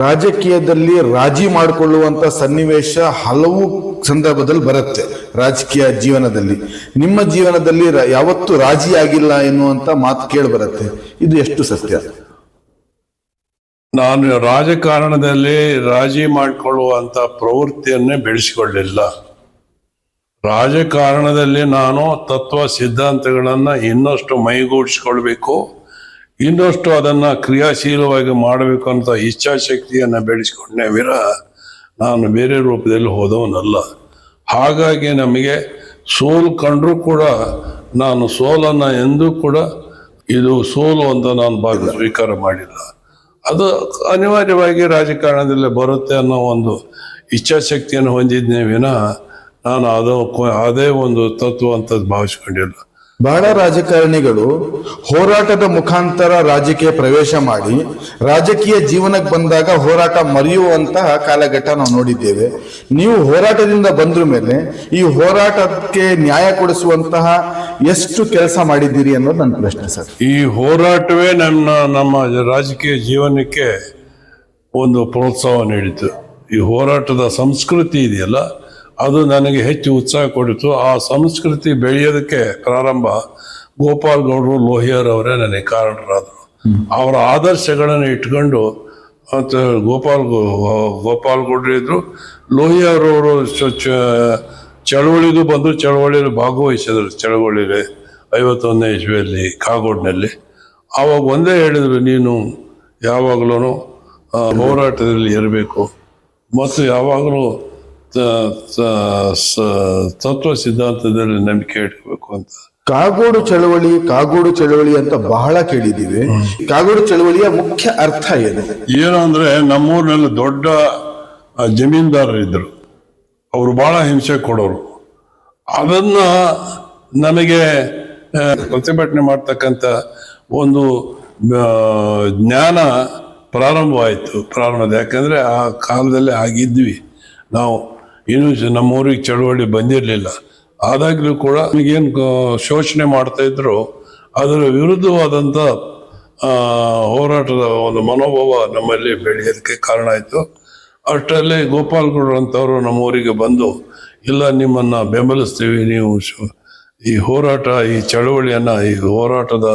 ರಾಜಕೀಯದಲ್ಲಿ ರಾಜಿ ಮಾಡಿಕೊಳ್ಳುವಂಥ ಸನ್ನಿವೇಶ ಹಲವು ಸಂದರ್ಭದಲ್ಲಿ ಬರುತ್ತೆ ರಾಜಕೀಯ ಜೀವನದಲ್ಲಿ. ನಿಮ್ಮ ಜೀವನದಲ್ಲಿ ಯಾವತ್ತೂ ರಾಜಿ ಆಗಿಲ್ಲ ಎನ್ನುವಂತ ಮಾತು ಕೇಳಿ ಬರುತ್ತೆ. ಇದು ಎಷ್ಟು ಸತ್ಯ? ನಾನು ರಾಜಕಾರಣದಲ್ಲಿ ರಾಜಿ ಮಾಡಿಕೊಳ್ಳುವಂತ ಪ್ರವೃತ್ತಿಯನ್ನೇ ಬೆಳೆಸಿಕೊಳ್ಳಿಲ್ಲ ರಾಜಕಾರಣದಲ್ಲಿ ನಾನು ತತ್ವ ಸಿದ್ಧಾಂತಗಳನ್ನ ಇನ್ನಷ್ಟು ಮೈಗೂಡಿಸ್ಕೊಳ್ಬೇಕು. ಇನ್ನಷ್ಟು ಅದನ್ನ ಕ್ರಿಯಾಶೀಲವಾಗಿ ಮಾಡಬೇಕು ಅಂತ ಇಚ್ಛಾಶಕ್ತಿಯನ್ನ ಬೆಳೆಸ್ಕೊಂಡೇ ವಿರ, ನಾನು ಬೇರೆ ರೂಪದಲ್ಲಿ ಹೋದವನಲ್ಲ. ಹಾಗಾಗಿ ನಮಗೆ ಸೋಲು ಕಂಡರೂ ಕೂಡ ನಾನು ಸೋಲನ್ನ ಎಂದೂ ಕೂಡ ಇದು ಸೋಲು ಅಂತ ನಾನು ಭಾಗ ಸ್ವೀಕಾರ ಮಾಡಿಲ್ಲ. ಅದು ಅನಿವಾರ್ಯವಾಗಿ ರಾಜಕಾರಣದಲ್ಲಿ ಬರುತ್ತೆ ಅನ್ನೋ ಒಂದು ಇಚ್ಛಾಶಕ್ತಿಯನ್ನು ಹೊಂದಿದ್ನೇ ವಿನ ನಾನು ಅದು ಅದೇ ಒಂದು ತತ್ವ ಅಂತ ಭಾವಿಸ್ಕೊಂಡಿಲ್ಲ. ಬಹಳ ರಾಜಕಾರಣಿಗಳು ಹೋರಾಟದ ಮುಖಾಂತರ ರಾಜಕೀಯ ಪ್ರವೇಶ ಮಾಡಿ ರಾಜಕೀಯ ಜೀವನಕ್ಕೆ ಬಂದಾಗ ಹೋರಾಟ ಮರೆಯುವಂತಹ ಕಾಲಘಟ್ಟ ನಾವು ನೋಡಿದ್ದೇವೆ. ನೀವು ಹೋರಾಟದಿಂದ ಬಂದ್ರ ಮೇಲೆ ಈ ಹೋರಾಟಕ್ಕೆ ನ್ಯಾಯ ಕೊಡಿಸುವಂತಹ ಎಷ್ಟು ಕೆಲಸ ಮಾಡಿದ್ದೀರಿ ಅನ್ನೋದು ನನ್ನ ಪ್ರಶ್ನೆ ಸರ್. ಈ ಹೋರಾಟವೇ ನನ್ನ, ನಮ್ಮ ರಾಜಕೀಯ ಜೀವನಕ್ಕೆ ಒಂದು ಪ್ರೋತ್ಸಾಹ ನೀಡಿತು. ಈ ಹೋರಾಟದ ಸಂಸ್ಕೃತಿ ಇದೆಯಲ್ಲ ಅದು ನನಗೆ ಹೆಚ್ಚು ಉತ್ಸಾಹ ಕೊಡಿತು. ಆ ಸಂಸ್ಕೃತಿ ಬೆಳೆಯೋದಕ್ಕೆ ಪ್ರಾರಂಭ ಗೋಪಾಲ್ ಗೌಡರು, ಲೋಹಿಯರ್ ಅವರೇ ನನಗೆ ಕಾರಣರಾದರು. ಅವರ ಆದರ್ಶಗಳನ್ನು ಇಟ್ಕೊಂಡು ಮತ್ತು ಗೋಪಾಲ್ ಗೋಪಾಲ್ ಗೌಡ್ರು ಇದ್ರು. ಲೋಹಿಯರ್ ಅವರು ಚಳವಳಿಗೂ ಬಂದು ಚಳವಳಿಯಲ್ಲಿ ಭಾಗವಹಿಸಿದರು. ಚಳವಳಿಲಿ ಐವತ್ತೊಂದನೇ ಇಸ್ವಿಯಲ್ಲಿ ಕಾಗೋಡ್ನಲ್ಲಿ. ಆವಾಗ ಒಂದೇ ಹೇಳಿದರು, ನೀನು ಯಾವಾಗಲೂ ಹೋರಾಟದಲ್ಲಿ ಇರಬೇಕು ಮತ್ತು ಯಾವಾಗಲೂ ತತ್ವ ಸಿದ್ಧಾಂತದಲ್ಲಿ ನಂಬಿಕೆ ಇಟ್ಕೋಬೇಕು ಅಂತ. ಕಾಗೋಡು ಚಳವಳಿ ಕಾಗೋಡು ಚಳವಳಿ ಅಂತ ಬಹಳ ಕೇಳಿದ್ದೀವಿ. ಕಾಗೋಡು ಚಳವಳಿಯ ಮುಖ್ಯ ಅರ್ಥ ಏನು? ಏನು ಅಂದ್ರೆ ನಮ್ಮೂರಿನಲ್ಲಿ ದೊಡ್ಡ ಜಮೀನ್ದಾರರು ಜಮೀನ್ದಾರರಿದ್ರು. ಅವರು ಬಹಳ ಹಿಂಸೆ ಕೊಡೋರು. ಅದನ್ನ ನಮಗೆ ಪ್ರತಿಭಟನೆ ಮಾಡ್ತಕ್ಕಂಥ ಒಂದು ಜ್ಞಾನ ಪ್ರಾರಂಭವಾಯಿತು ಪ್ರಾರಂಭದ. ಯಾಕಂದ್ರೆ ಆ ಕಾಲದಲ್ಲಿ ಆಗಿದ್ವಿ ನಾವು ಇನ್ನೂ ನಮ್ಮ ಊರಿಗೆ ಚಳುವಳಿ ಬಂದಿರಲಿಲ್ಲ. ಆದಾಗಲೂ ಕೂಡ ಏನು ಶೋಷಣೆ ಮಾಡ್ತಾ ಇದ್ರು, ಅದರ ವಿರುದ್ಧವಾದಂಥ ಹೋರಾಟದ ಒಂದು ಮನೋಭಾವ ನಮ್ಮಲ್ಲಿ ಬೆಳೆಯೋದಕ್ಕೆ ಕಾರಣ ಆಯಿತು. ಅಷ್ಟರಲ್ಲಿ ಗೋಪಾಲ್ ಗೌಡ್ರು ಅಂತವರು ನಮ್ಮ ಊರಿಗೆ ಬಂದು, ಇಲ್ಲ ನಿಮ್ಮನ್ನು ಬೆಂಬಲಿಸ್ತೀವಿ, ನೀವು ಈ ಹೋರಾಟ, ಈ ಚಳುವಳಿಯನ್ನು, ಈ ಹೋರಾಟದ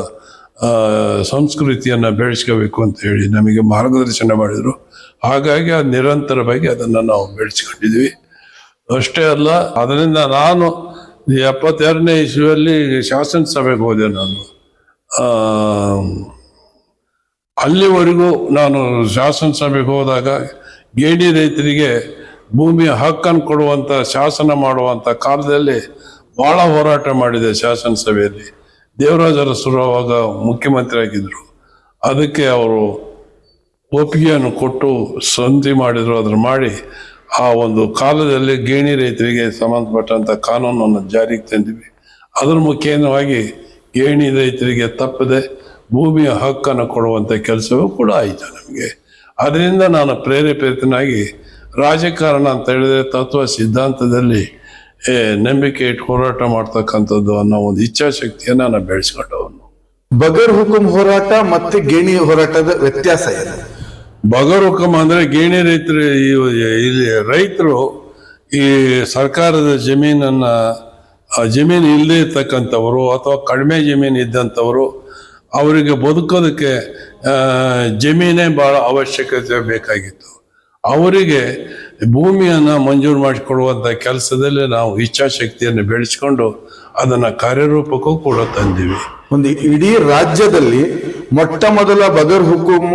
ಸಂಸ್ಕೃತಿಯನ್ನ ಬೆಳೆಸ್ಕೋಬೇಕು ಅಂತ ಹೇಳಿ ನಮಗೆ ಮಾರ್ಗದರ್ಶನ ಮಾಡಿದರು. ಹಾಗಾಗಿ ಅದು ನಿರಂತರವಾಗಿ ಅದನ್ನು ನಾವು ಬೆಳೆಸ್ಕೊಂಡಿದ್ವಿ ಅಷ್ಟೇ ಅಲ್ಲ, ಅದರಿಂದ ನಾನು ಎಪ್ಪತ್ತೆರಡನೇ ಇಸ್ವಿಯಲ್ಲಿ ಶಾಸನ ಸಭೆಗೆ ಹೋದೆ ನಾನು. ಅಲ್ಲಿವರೆಗೂ ನಾನು ಶಾಸನ ಸಭೆಗೆ ಹೋದಾಗ ಗೇಡಿ ರೈತರಿಗೆ ಭೂಮಿಯ ಹಕ್ಕನ್ನು ಕೊಡುವಂಥ ಶಾಸನ ಮಾಡುವಂಥ ಕಾಲದಲ್ಲಿ ಭಾಳ ಹೋರಾಟ ಮಾಡಿದೆ ಶಾಸನ ಸಭೆಯಲ್ಲಿ. ದೇವರಾಜ ಅರಸರು ಅವಾಗ ಮುಖ್ಯಮಂತ್ರಿ ಆಗಿದ್ದರು ಅದಕ್ಕೆ ಅವರು ಒಪ್ಪಿಗೆಯನ್ನು ಕೊಟ್ಟು ಸಂಧಿ ಮಾಡಿದರು ಅದನ್ನು ಮಾಡಿ ಆ ಒಂದು ಕಾಲದಲ್ಲಿ ಗೇಣಿ ರೈತರಿಗೆ ಸಂಬಂಧಪಟ್ಟಂಥ ಕಾನೂನನ್ನು ಜಾರಿಗೆ ತಂದಿವಿ. ಅದರ ಮುಖೇನವಾಗಿ ಗೇಣಿ ರೈತರಿಗೆ ತಪ್ಪದೆ ಭೂಮಿಯ ಹಕ್ಕನ್ನು ಕೊಡುವಂತ ಕೆಲಸವೂ ಕೂಡ ಆಯಿತು ನಮಗೆ. ಅದರಿಂದ ನಾನು ಪ್ರೇರೇಪಿತನಾಗಿ ರಾಜಕಾರಣ ಅಂತ ಹೇಳಿದ್ರೆ ತತ್ವ ಸಿದ್ಧಾಂತದಲ್ಲಿ ನಂಬಿಕೆ ಇಟ್ಟು ಹೋರಾಟ ಮಾಡ್ತಕ್ಕಂಥದ್ದು ಅನ್ನೋ ಒಂದು ಇಚ್ಛಾಶಕ್ತಿಯನ್ನು ನಾನು ಬೆಳೆಸ್ಕೊಂಡವನು. ಬಗರ್ ಹುಕುಂ ಹೋರಾಟ ಮತ್ತೆ ಗೇಣಿ ಹೋರಾಟದ ವ್ಯತ್ಯಾಸ ಏನು? ಬಗರುಕಮ ಅಂದ್ರೆ ಗೇಣಿ ರೈತರು ಇಲ್ಲಿ ರೈತರು ಈ ಸರ್ಕಾರದ ಜಮೀನನ್ನ ಜಮೀನು ಇಲ್ಲದೆ ಇರ್ತಕ್ಕಂಥವರು ಅಥವಾ ಕಡಿಮೆ ಜಮೀನು ಇದ್ದಂಥವರು ಅವರಿಗೆ ಬದುಕೋದಕ್ಕೆ ಜಮೀನೇ ಭಾಳ ಅವಶ್ಯಕತೆ ಬೇಕಾಗಿತ್ತು. ಅವರಿಗೆ ಭೂಮಿಯನ್ನು ಮಂಜೂರು ಮಾಡಿಕೊಡುವಂಥ ಕೆಲಸದಲ್ಲಿ ನಾವು ಇಚ್ಛಾಶಕ್ತಿಯನ್ನು ಬೆಳೆಸ್ಕೊಂಡು ಅದನ್ನು ಕಾರ್ಯರೂಪಕ್ಕೂ ಕೂಡ ತಂದಿವಿ. ಒಂದು ಇಡೀ ರಾಜ್ಯದಲ್ಲಿ ಮೊಟ್ಟ ಮೊದಲ ಬದರ್ ಹುಕುಂ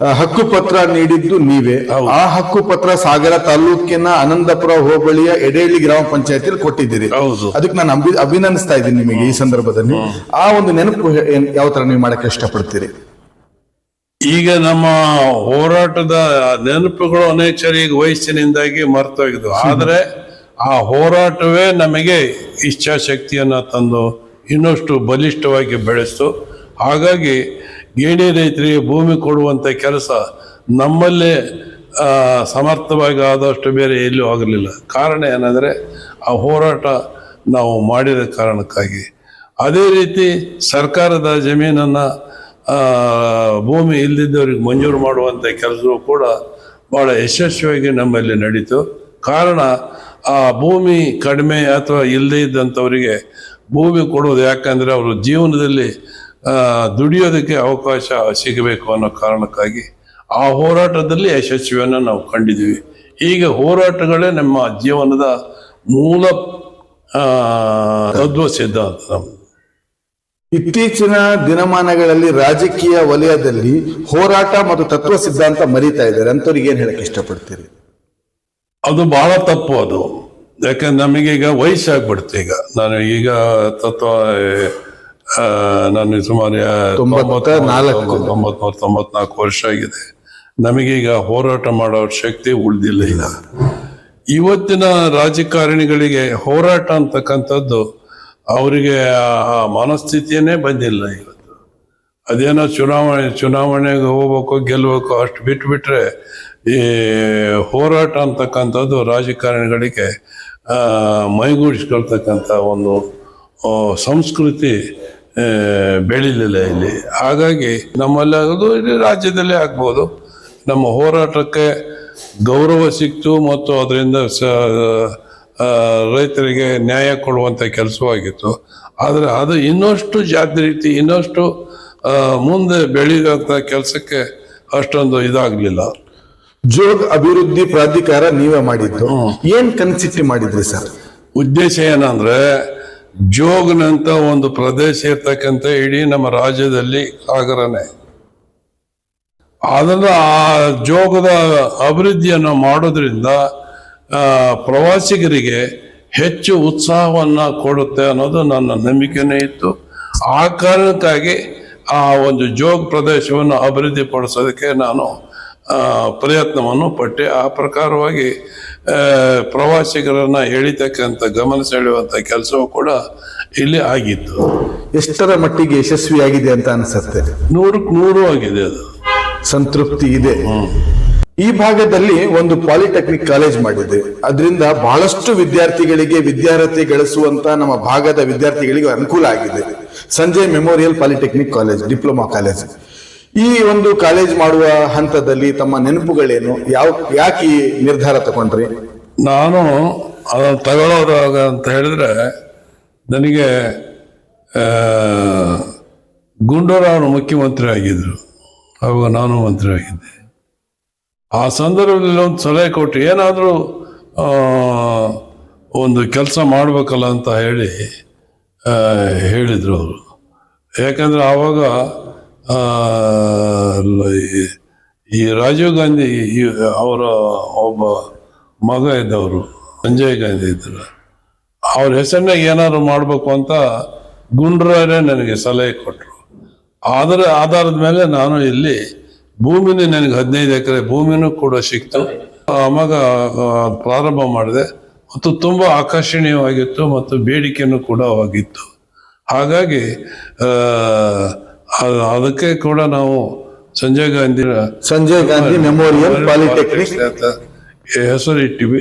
ಆ, ಹಕ್ಕು ಪತ್ರ ನೀಡಿದ್ದು ನೀವೇ. ಆ ಹಕ್ಕು ಪತ್ರ ಸಾಗರ ತಾಲೂಕಿನ ಆನಂದಪುರ ಹೋಬಳಿಯ ಎಡೇಳಿ ಗ್ರಾಮ ಪಂಚಾಯತಿಯಲ್ಲಿ ಕೊಟ್ಟಿದ್ದೀರಿ. ಹೌದು. ಅದಕ್ಕೆ ನಾನು ಅಭಿ ಅಭಿನಂದಿಸ್ತಾ ಇದ್ದೀನಿ ನಿಮಗೆ ಈ ಸಂದರ್ಭದಲ್ಲಿ. ಆ ಒಂದು ನೆನಪು ಯಾವ ತರ ನೀವು ಮಾಡಕ್ಕೆ ಇಷ್ಟಪಡ್ತೀರಿ? ಈಗ ನಮ್ಮ ಹೋರಾಟದ ನೆನಪುಗಳು ಅನೇಕ ಈಗ ವಯಸ್ಸಿನಿಂದಾಗಿ ಮರ್ತೋಗಿದ್ವು. ಆದರೆ ಆ ಹೋರಾಟವೇ ನಮಗೆ ಇಚ್ಛಾಶಕ್ತಿಯನ್ನ ತಂದು ಇನ್ನಷ್ಟು ಬಲಿಷ್ಠವಾಗಿ ಬೆಳೆಸ್ತು. ಹಾಗಾಗಿ ಗೇಣಿ ರೈತರಿಗೆ ಭೂಮಿ ಕೊಡುವಂಥ ಕೆಲಸ ನಮ್ಮಲ್ಲೇ ಸಮರ್ಥವಾಗಿ ಆದಷ್ಟು ಬೇರೆ ಎಲ್ಲೂ ಆಗಲಿಲ್ಲ. ಕಾರಣ ಏನಂದರೆ, ಆ ಹೋರಾಟ ನಾವು ಮಾಡಿದ ಕಾರಣಕ್ಕಾಗಿ. ಅದೇ ರೀತಿ ಸರ್ಕಾರದ ಜಮೀನನ್ನು ಭೂಮಿ ಇಲ್ಲದಿದ್ದವ್ರಿಗೆ ಮಂಜೂರು ಮಾಡುವಂಥ ಕೆಲಸವೂ ಕೂಡ ಭಾಳ ಯಶಸ್ವಿಯಾಗಿ ನಮ್ಮಲ್ಲಿ ನಡೀತು. ಕಾರಣ, ಆ ಭೂಮಿ ಕಡಿಮೆ ಅಥವಾ ಇಲ್ಲದೇ ಇದ್ದಂಥವರಿಗೆ ಭೂಮಿ ಕೊಡೋದು ಯಾಕಂದರೆ, ಅವರು ಜೀವನದಲ್ಲಿ ದುಡಿಯೋದಕ್ಕೆ ಅವಕಾಶ ಸಿಗಬೇಕು ಅನ್ನೋ ಕಾರಣಕ್ಕಾಗಿ ಆ ಹೋರಾಟದಲ್ಲಿ ಯಶಸ್ವಿಯನ್ನು ನಾವು ಕಂಡಿದ್ದೀವಿ. ಈಗ ಹೋರಾಟಗಳೇ ನಮ್ಮ ಜೀವನದ ಮೂಲ ತದ್ವ ತತ್ವ ಸಿದ್ಧಾಂತ. ಇತ್ತೀಚಿನ ದಿನಮಾನಗಳಲ್ಲಿ ರಾಜಕೀಯ ವಲಯದಲ್ಲಿ ಹೋರಾಟ ಮತ್ತು ತತ್ವ ಸಿದ್ಧಾಂತ ಮರೀತಾ ಇದ್ದಾರೆ. ಅಂತವ್ರಿಗೆ ಏನ್ ಹೇಳಕ್ ಇಷ್ಟಪಡ್ತೀರಿ? ಅದು ಬಹಳ ತಪ್ಪು ಅದು. ಯಾಕಂದ್ರೆ ನಮಗೀಗ ವಯಸ್ಸಾಗ್ಬಿಡುತ್ತೆ ಈಗ. ನಾನು ಈಗ ತತ್ವ ನಾನು ಸುಮಾರು ಯಾ- ತೊಂಬತ್ತ ನಾಲ್ಕು. ತೊಂಬತ್ಮೂರು ತೊಂಬತ್ನಾಲ್ಕು ವರ್ಷ ಆಗಿದೆ. ನಮಗೀಗ ಹೋರಾಟ ಮಾಡೋ ಶಕ್ತಿ ಉಳಿದಿಲ್ಲ ಈಗ. ಇವತ್ತಿನ ರಾಜಕಾರಣಿಗಳಿಗೆ ಹೋರಾಟ ಅಂತಕ್ಕಂಥದ್ದು ಅವರಿಗೆ ಆ ಮನಸ್ಥಿತಿಯೇ ಬಂದಿಲ್ಲ ಇವತ್ತು. ಅದೇನೋ ಚುನಾವಣೆ ಚುನಾವಣೆಗೆ ಹೋಗ್ಬೇಕು ಗೆಲ್ಲಬೇಕು ಅಷ್ಟು ಬಿಟ್ಬಿಟ್ರೆ ಈ ಹೋರಾಟ ಅಂತಕ್ಕಂಥದ್ದು ರಾಜಕಾರಣಿಗಳಿಗೆ ಮೈಗೂಡಿಸ್ಕೊಳ್ತಕ್ಕಂಥ ಒಂದು ಸಂಸ್ಕೃತಿ ಬೆಳಿಲಿಲ್ಲ ಇಲ್ಲಿ. ಹಾಗಾಗಿ ನಮ್ಮಲ್ಲಿ ಆಗೋದು ಇಲ್ಲಿ ರಾಜ್ಯದಲ್ಲೇ ಆಗ್ಬೋದು. ನಮ್ಮ ಹೋರಾಟಕ್ಕೆ ಗೌರವ ಸಿಕ್ತು ಮತ್ತು ಅದರಿಂದ ಸ ರೈತರಿಗೆ ನ್ಯಾಯ ಕೊಡುವಂಥ ಕೆಲಸವಾಗಿತ್ತು. ಆದರೆ ಅದು ಇನ್ನಷ್ಟು ಜಾಗೃತಿ ಇನ್ನಷ್ಟು ಮುಂದೆ ಬೆಳೆಯುವಂಥ ಕೆಲಸಕ್ಕೆ ಅಷ್ಟೊಂದು ಇದಾಗಲಿಲ್ಲ. ಜೋಗ್ ಅಭಿವೃದ್ಧಿ ಪ್ರಾಧಿಕಾರ ನೀವೇ ಮಾಡಿದ್ದು. ಏನು ಕನ್ಸಿಟ್ಟಿ ಮಾಡಿದ್ರಿ ಸರ್? ಉದ್ದೇಶ ಏನಂದ್ರೆ ಜೋಗ್ನಂತ ಒಂದು ಪ್ರದೇಶ ಇರ್ತಕ್ಕಂಥ ಇಡೀ ನಮ್ಮ ರಾಜ್ಯದಲ್ಲಿ ಸಾಗರನೇ. ಅದನ್ನ ಆ ಜೋಗದ ಅಭಿವೃದ್ಧಿಯನ್ನು ಮಾಡೋದ್ರಿಂದ ಪ್ರವಾಸಿಗರಿಗೆ ಹೆಚ್ಚು ಉತ್ಸಾಹವನ್ನ ಕೊಡುತ್ತೆ ಅನ್ನೋದು ನನ್ನ ನಂಬಿಕೆನೇ ಇತ್ತು. ಆ ಕಾರಣಕ್ಕಾಗಿ ಆ ಒಂದು ಜೋಗ್ ಪ್ರದೇಶವನ್ನು ಅಭಿವೃದ್ಧಿ ಪಡಿಸೋದಕ್ಕೆ ನಾನು ಪ್ರಯತ್ನವನ್ನು ಪಟ್ಟೆ. ಆ ಪ್ರಕಾರವಾಗಿ ಪ್ರವಾಸಿಗರನ್ನ ಎಳಿತಕ್ಕಂಥ ಗಮನ ಸೆಳೆಯುವಂಥ ಕೆಲಸವೂ ಕೂಡ ಇಲ್ಲಿ ಆಗಿತ್ತು. ಎಷ್ಟರ ಮಟ್ಟಿಗೆ ಯಶಸ್ವಿಯಾಗಿದೆ ಅಂತ ಅನಿಸುತ್ತೆ? ನೂರಕ್ಕೆ ನೂರು ಆಗಿದೆ ಅದು. ಸಂತೃಪ್ತಿ ಇದೆ. ಈ ಭಾಗದಲ್ಲಿ ಒಂದು ಪಾಲಿಟೆಕ್ನಿಕ್ ಕಾಲೇಜ್ ಮಾಡಿದೆ. ಅದರಿಂದ ಬಹಳಷ್ಟು ವಿದ್ಯಾರ್ಥಿಗಳಿಗೆ ವಿದ್ಯಾರ್ಥಿ ಗಳಿಸುವಂತ ನಮ್ಮ ಭಾಗದ ವಿದ್ಯಾರ್ಥಿಗಳಿಗೆ ಅನುಕೂಲ ಆಗಿದೆ. Sanjay memorial polytechnic college diploma college. ಈ ಒಂದು ಕಾಲೇಜ್ ಮಾಡುವ ಹಂತದಲ್ಲಿ ತಮ್ಮ ನೆನಪುಗಳೇನು? ಯಾವ, ಯಾಕೆ ಈ ನಿರ್ಧಾರ ತಗೊಂಡ್ರಿ? ನಾನು ಅದನ್ನು ತಗೊಳ್ಳೋದಾಗ ಅಂತ ಹೇಳಿದ್ರೆ, ನನಗೆ ಗುಂಡೂರಾವ್ ಮುಖ್ಯಮಂತ್ರಿ ಆಗಿದ್ರು. ಅವಾಗ ನಾನು ಮಂತ್ರಿ ಆಗಿದ್ದೆ. ಆ ಸಂದರ್ಭದಲ್ಲಿ ಒಂದು ಸಲಹೆ ಕೊಟ್ಟು ಏನಾದರೂ ಒಂದು ಕೆಲಸ ಮಾಡಬೇಕಲ್ಲ ಅಂತ ಹೇಳಿ ಹೇಳಿದರು ಅವರು. ಯಾಕಂದರೆ ಆವಾಗ ಈ- ರಾಜೀವ್ ಗಾಂಧಿ ಅವರ ಒಬ್ಬ ಮಗ ಇದ್ದವರು, ಸಂಜಯ್ ಗಾಂಧಿ ಇದ್ದರು. ಅವ್ರ ಹೆಸರಿನಾಗ ಏನಾದ್ರು ಮಾಡಬೇಕು ಅಂತ ಗುಂಡ್ರವರೇ ನನಗೆ ಸಲಹೆ ಕೊಟ್ಟರು ಅದರ ಆಧಾರದ ಮೇಲೆ ನಾನು ಇಲ್ಲಿ ಭೂಮಿನೇ ನನಗೆ ಹದಿನೈದು ಎಕರೆ ಭೂಮಿನೂ ಕೂಡ ಸಿಕ್ತು. ಆ ಮಗ ಪ್ರಾರಂಭ ಮಾಡಿದೆ. ಮತ್ತು ತುಂಬ ಆಕರ್ಷಣೀಯವಾಗಿತ್ತು ಮತ್ತು ಬೇಡಿಕೆಯೂ ಕೂಡ ಆಗಿತ್ತು. ಹಾಗಾಗಿ ಅದಕ್ಕೆ ಕೂಡ ನಾವು ಸಂಜಯ್ ಗಾಂಧಿ ಸಂಜಯ್ ಗಾಂಧಿ ಮೆಮೋರಿಯಲ್ ಪಾಲಿಟೆಕ್ನಿಕ್ ಅಂತ ಹೆಸರು ಇಟ್ಟಿವಿ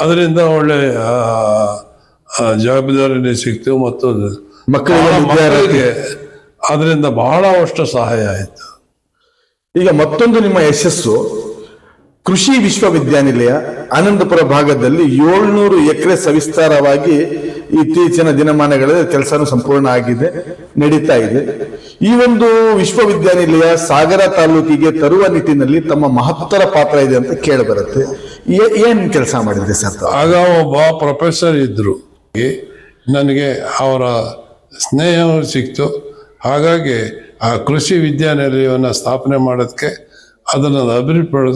ಅದರಿಂದ ಒಳ್ಳೆ ಜವಾಬ್ದಾರಿನೇ ಸಿಕ್ತು ಮತ್ತು ಮಕ್ಕಳಿಗೆ ಬಹಳ ಅಷ್ಟು ಅದರಿಂದ ಬಹಳಷ್ಟು ಸಹಾಯ ಆಯಿತು. ಈಗ ಮತ್ತೊಂದು ನಿಮ್ಮ ಯಶಸ್ಸು. ಕೃಷಿ ವಿಶ್ವವಿದ್ಯಾನಿಲಯ ಆನಂದಪುರ ಭಾಗದಲ್ಲಿ ಏಳ್ನೂರು ಎಕರೆ ಸವಿಸ್ತಾರವಾಗಿ ಇತ್ತೀಚಿನ ದಿನಮಾನಗಳಲ್ಲಿ ಕೆಲಸನೂ ಸಂಪೂರ್ಣ ಆಗಿದೆ, ನಡೀತಾ ಇದೆ. ಈ ಒಂದು ವಿಶ್ವವಿದ್ಯಾನಿಲಯ ಸಾಗರ ತಾಲೂಕಿಗೆ ತರುವ ನಿಟ್ಟಿನಲ್ಲಿ ತಮ್ಮ ಮಹತ್ತರ ಪಾತ್ರ ಇದೆ ಅಂತ ಕೇಳಿ ಬರುತ್ತೆ ಏನ್ ಕೆಲಸ ಮಾಡಿದೆ ಸರ್? ಆಗ ಒಬ್ಬ ಪ್ರೊಫೆಸರ್ ಇದ್ರು. ನನಗೆ ಅವರ ಸ್ನೇಹ ಸಿಕ್ತು. ಹಾಗಾಗಿ ಆ ಕೃಷಿ ವಿದ್ಯಾನಿಲಯವನ್ನು ಸ್ಥಾಪನೆ ಮಾಡೋದಕ್ಕೆ ಅದನ್ನು ಅಭಿವೃದ್ಧಿಪಡಿಸ